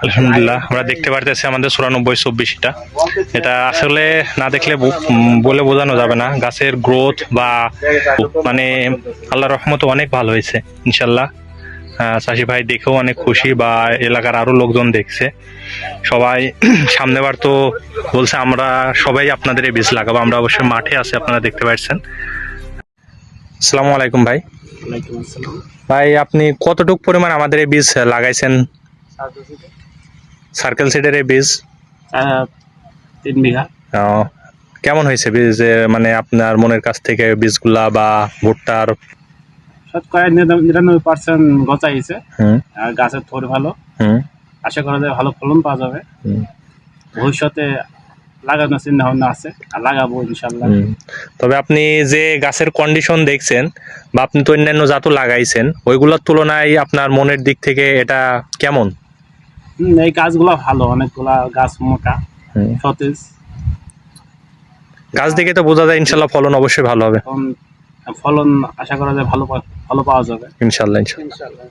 আলহামদুলিল্লাহ আমরা দেখতে পারতেছি আমাদের চুরানব্বই চব্বিশটা। এটা আসলে না দেখলে বলে বোঝানো যাবে না। গাছের গ্রোথ বা মানে আল্লাহ রহমত অনেক ভালো হয়েছে ইনশাল্লাহ। চাষি ভাই দেখেও অনেক খুশি বা এলাকার আরও লোকজন দেখছে। সবাই সামনেবার তো বলছে আমরা সবাই আপনাদের এই বীজ লাগাবো। আমরা অবশ্যই মাঠে আছি আপনারা দেখতে পাচ্ছেন। আসসালামু আলাইকুম ভাই। ভাই আপনি কতটুক পরিমাণ আমাদের এই বীজ লাগাইছেন? সার্কেল সিডের এই বীজ? তিন বিঘা। আহ, কেমন হয়েছে বীজ? মানে আপনার মনের কাছ থেকে বীজগুলা বা ভুট্টার? শতকরা নিরানব্বই পার্সেন্ট গচাইছে হুম। আর গাছের থোর ভালো। আশা করা যায় ভালো ফলন পাওয়া যাবে। ভবিষ্যতে লাগানোর চিন্তা ভাবনা আছে। আর লাগাবো ইনশাল্লাহ তবে আপনি যে গাছের কন্ডিশন দেখছেন বা আপনি তো অন্যান্য জাতও লাগাইছেন ওইগুলোর তুলনায় আপনার মনের দিক থেকে এটা কেমন? এই গাছগুলো ভালো অনেকগুলা গাছ মোটা সতেজ। গাছ দেখে তো বোঝা যায় ইনশাল্লাহ ফলন অবশ্যই ভালো হবে। এখন ফলন আশা করা যায় ভালো ভালো পাওয়া যাবে। ইনশাল্লাহ ইনশাল্লাহ।